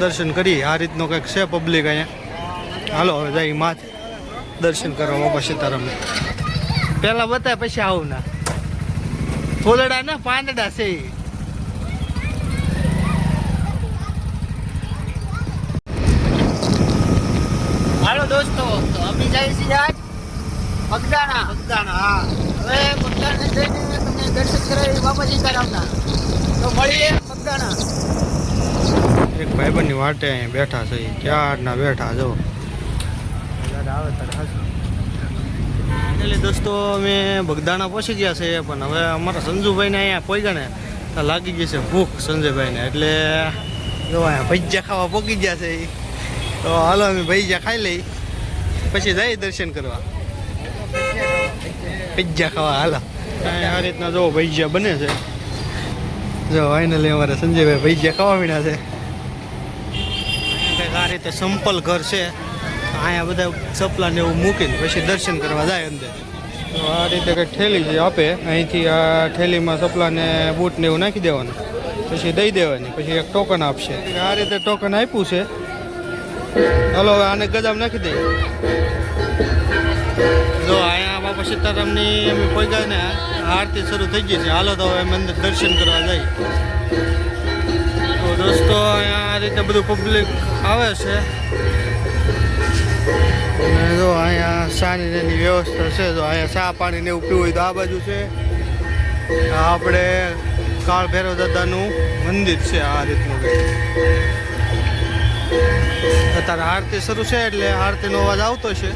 દર્શન કરી. આ રીતનો કંઈક છે પબ્લિક અહીંયા. હાલો હવે જાય માથે દર્શન કરવા બાપા સીતારામ. પહેલાં બતાય પછી આવું ના. ફૂલડા ને પાંદડા છે. હાલો દોસ્તો તો અમે જઈએ છીએ આજ બગદાણા બગદાણા, હા. હવે બગદાણા જઈને તમને દર્શન કરાવી બાબા સીતારામના. તો મળીએ બગદાણા એક ભાઈબંધની વાટે અહીંયા બેઠા છે. ક્યારના બેઠા જો એટલે દોસ્તો અમે બગદાણા પહોંચી ગયા છે પણ હવે અમારા સંજુભાઈને અહીંયા પહોંચ્યા ને તો લાગી ગઈ છે ભૂખ સંજયભાઈને. એટલે જો અહીંયા ભજીયા ખાવા પહોંચી ગયા છે તો હાલો અમે ભજીયા ખાઈ લઈ. પછી જઈએ દર્શન કરવા. ભજીયા ખાવા હાલો. આ રીતના જો ભજીયા બને છે. જો ફાઇનલી અમારે સંજયભાઈ ભજીયા ખાવા મીના છે. રીતે સંપલ ઘર છે. અહીંયા બધા ચપલા ને એવું મૂકીને પછી દર્શન કરવા જાય અંદર. તો આ રીતે કંઈક ઠેલી જે આપે અહીંથી આ ઠેલીમાં ચપલા ને બૂટ ને એવું નાખી દેવાનું. પછી દઈ દેવાની પછી એક ટોકન આપશે. આ રીતે ટોકન આપ્યું છે. હાલો હવે આને ગજામ નાખી દઈએ. જો અહીંયા બાપા સીતારામની અમે પહોંચ્યા ને આરતી શરૂ થઈ ગઈ છે. હાલો તો હવે મંદિર દર્શન કરવા જાય. તો દોસ્તો રીતે બધું પબ્લિક આવે છે. અને જો અહીંયા સાની વ્યવસ્થા છે, જો અહીંયા ચા પાણી ને એવું પીવું હોય તો આ બાજુ છે. આપણે કાળ ભૈરવ દાદાનું મંદિર છે આ રીતનું. અત્યારે આરતી શરૂ છે એટલે આરતીનો અવાજ આવતો છે.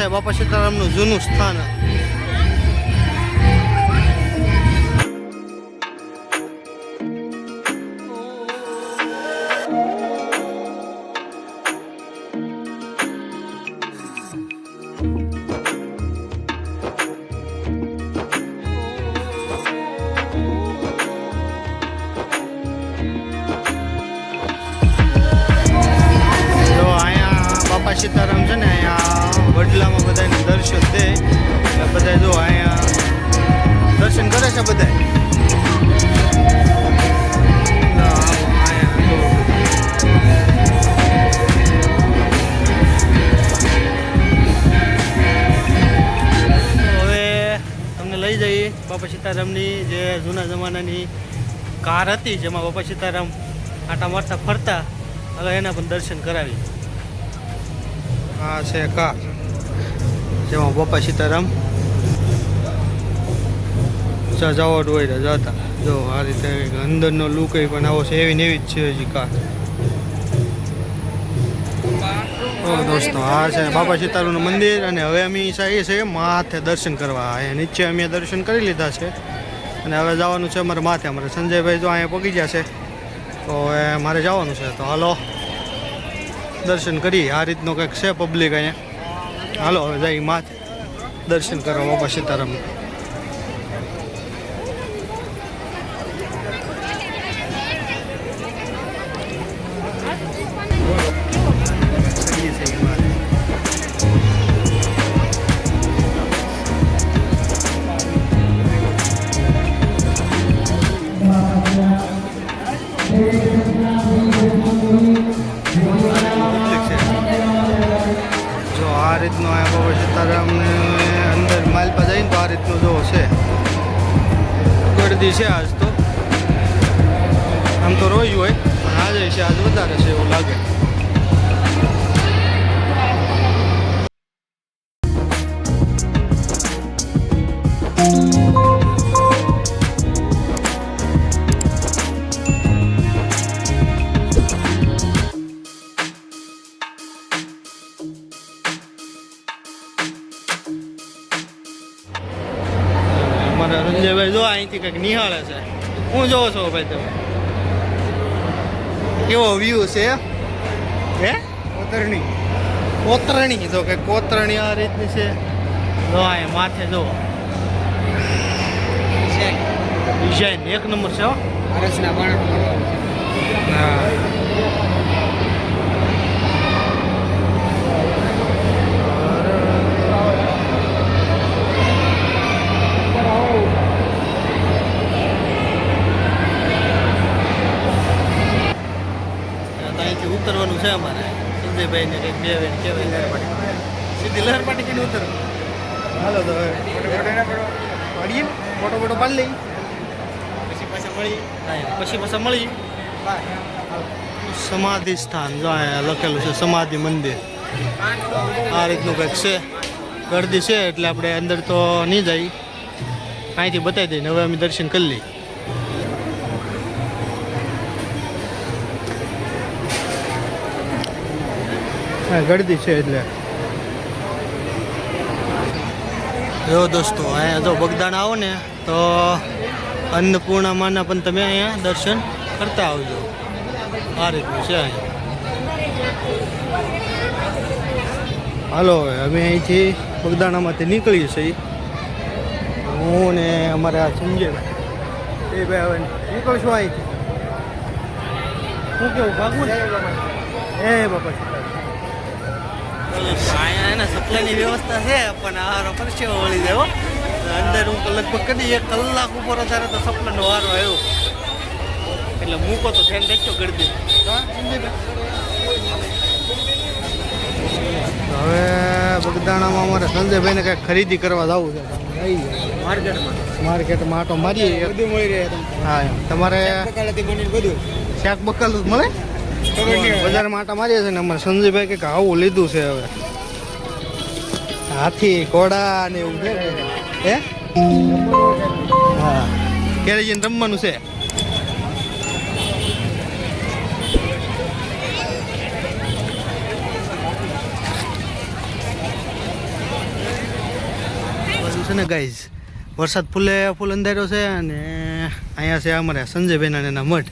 છે બાપા સીતારામનું જૂનું સ્થાન. કરે છે બધા બાપા સીતારામની જે જૂના જમાનાની કાર હતી જેમાં બાપા સીતારામ આટા મારતા ફરતા હવે એના પણ દર્શન કરાવી આ છે કાર જેમાં બાપા સીતારામ સજાવટ હોય ને જતા. જો, આ રીતે અંદરનો લુક પણ આવો છે, એવી ને એવી જ છે હજી કાર દોસ્તો, આ છે બાબા સીતારામનું મંદિર અને હવે અમે એ છે માથે દર્શન કરવા. અહીંયા નીચે અમે દર્શન કરી લીધા છે. અને હવે જવાનું છે અમારે માથે. અમારે સંજયભાઈ જો અહીંયા પગી ગયા છે, તો હવે મારે જવાનું છે. તો હાલો, દર્શન કરી આ રીતનો કંઈક છે પબ્લિક અહીંયા. હાલો, હવે જઈ માથે. દર્શન કરવા બાબા સીતારામ રીતનો છે બાબા સીતારામને અંદર માલપા જઈને તો આ રીતનું જો છે. ગળદી છે આજ તો. આમ તો રોયું હોય, પણ આજે છે, આજ વધારે છે એવું લાગે. અમારા રંજયભાઈ જો અહીંથી કંઈક નિહાળે છે. હું જોવો છો ભાઈ તમે. કેવો વ્યૂ છે? હે? કોતરણી. કોતરણી જો કે કોતરણી આ રીતની છે. જો આ માથે જો. ડિઝાઇન એક નંબર છે હો. અરસના છે અમારે. સંજયભાઈ ને કંઈક બે વેણ કહેવાય. સીધી લહેર પાટી કઈને ઉતર. હાલો તો પડીએ. ફોટો ફોટો પાડી લઈ પછી પાછા મળી. પછી પાછા મળી. સમાધિ સ્થાન. જો અહીંયા લખેલું છે સમાધિ મંદિર. આ રીતનું કંઈક છે. ગરદી છે એટલે આપણે અંદર તો નહીં જાય અહીંથી બતાવી દઈને. હવે અમે દર્શન કરી લઈએ. હા ગરદી છે એટલે. જો દોસ્તો અહીંયા જો બગદાણા આવો ને તો અન્નપૂર્ણા માના પણ તમે અહીંયા દર્શન કરતા આવજો. આ રીતનું છે અહીંયા. હાલો હવે અમે અહીંથી બગદાણામાંથી નીકળીએ છીએ. હું ને અમારે આ સંજયભાઈ એ ભાઈ હવે નીકળશું અહીંથી. શું કેવું ભાગવું એ બાપા. અહીંયા સપ્લાયની વ્યવસ્થા છે પણ આહારો પરસેવો વળી જાય અંદર હું લગભગ કદી એક કલાક ઉપર અત્યારે તો સપ્લાયનો વારો આવ્યો. એટલે મૂકો તો ધ્યાન રાખજો ગળદી. હવે બગદાણામાં અમારે સંજયભાઈને કંઈક ખરીદી કરવા જવું છે. માર્કેટમાં. માર્કેટમાં આટો મારીએ. બધું મળી રહે હા એમ. તમારે બધું. શાક બકલ મળે. બજારમાં આટા મારીએ છે ને અમારે સંજયભાઈ કંઈક આવું લીધું છે હવે. હાથી, ઘોડા ને એવું છે હે? હા. ક્યારે જઈને રમવાનું છે. છે ને ગાઈઝ વરસાદ ફૂલે, ફૂલ અંધાર્યો છે અને અહીંયા છે અમારે સંજયભાઈના એના મઠ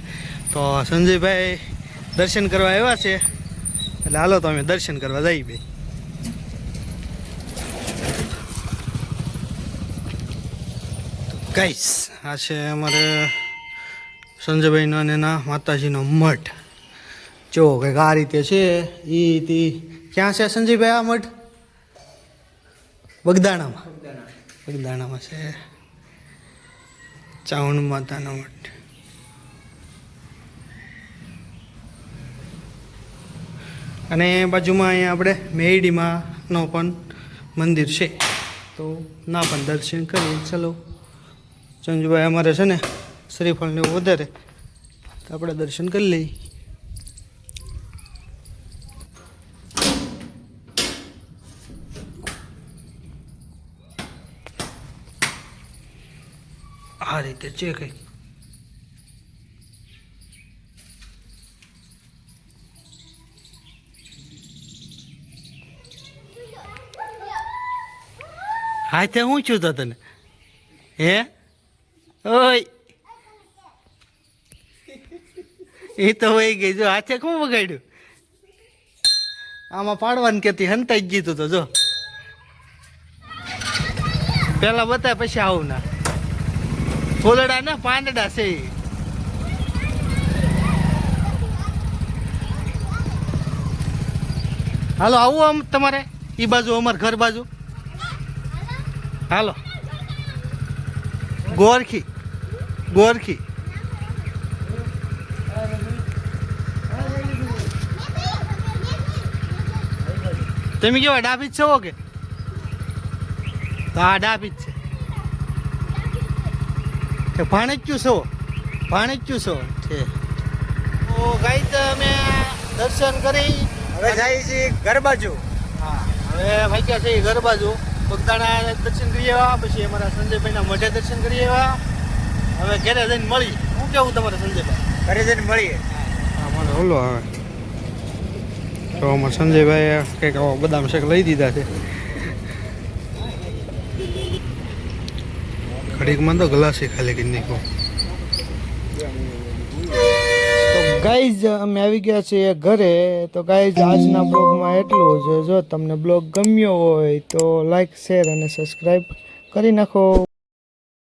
તો સંજયભાઈ દર્શન કરવા આવ્યા છે. એટલે હાલો તો અમે દર્શન કરવા જઈએ ભાઈ ગાઈસ આ છે અમારે સંજયભાઈનો અને એના માતાજીનો મઠ. જો કંઈક આ રીતે છે એ તી ક્યાં છે સંજયભાઈ આ મઠ? બગદાણામાં. બગદાણામાં છે. ચાવણ માતાનો મઠ. અને બાજુમાં અહીંયા આપણે મેરડીમાંનો પણ મંદિર છે. તો ના પણ દર્શન કરીએ. ચલો. ચંજુભાઈ અમારે છે ને શ્રીફળને એવું વધારે. તો આપણે દર્શન કરી લઈએ. આ રીતે છે કંઈક. હા તે હું છું તો તને? હે? ઓય. એ તો વહી ગઈ. જો હાથે શું વગાડ્યું? આમાં પાડવાની કેતી હંતાઈ જ ગીતું તો જો. પેલા બતાય પછી આવું ના. ફૂલડા ના પાંદડા છે હાલો, આવું આમ તમારે? એ બાજુ, અમાર ઘર બાજુ? હાલો. ગોરખી. ગોરખી. તમે કેવા જ છો કે? તો આ ડાબી જ છે. ભાણેચ્યું છો? ભાણેચ્યું છો? છે. તો ગાઈ અમે દર્શન કરી હવે જાય છે ઘર બાજુ. હા હવે ભાગ્યા છે ઘર બાજુ. બગદાણા દર્શન કરી આવ્યા પછી અમારા સંજયભાઈના મઢે દર્શન કરી આવ્યા. હવે ઘરે જઈને મળી હું કેવું તમારે સંજયભાઈ? ઘરે જઈને મળીએ. હા હવે ઓલો આવે તો અમારા સંજયભાઈ કંઈક આવો બદામ શેક લઈ દીધા છે. ઘડીકમાં તો ગ્લાસે ખાલી કરી નાખો તો ગાઈઝ અમે આવી ગયા છીએ ઘરે. તો ગાઈઝ આજના બ્લોગમાં એટલું જ. જો તમને બ્લોગ ગમ્યો હોય તો લાઈક શેર અને સબસ્ક્રાઈબ કરી નાખો.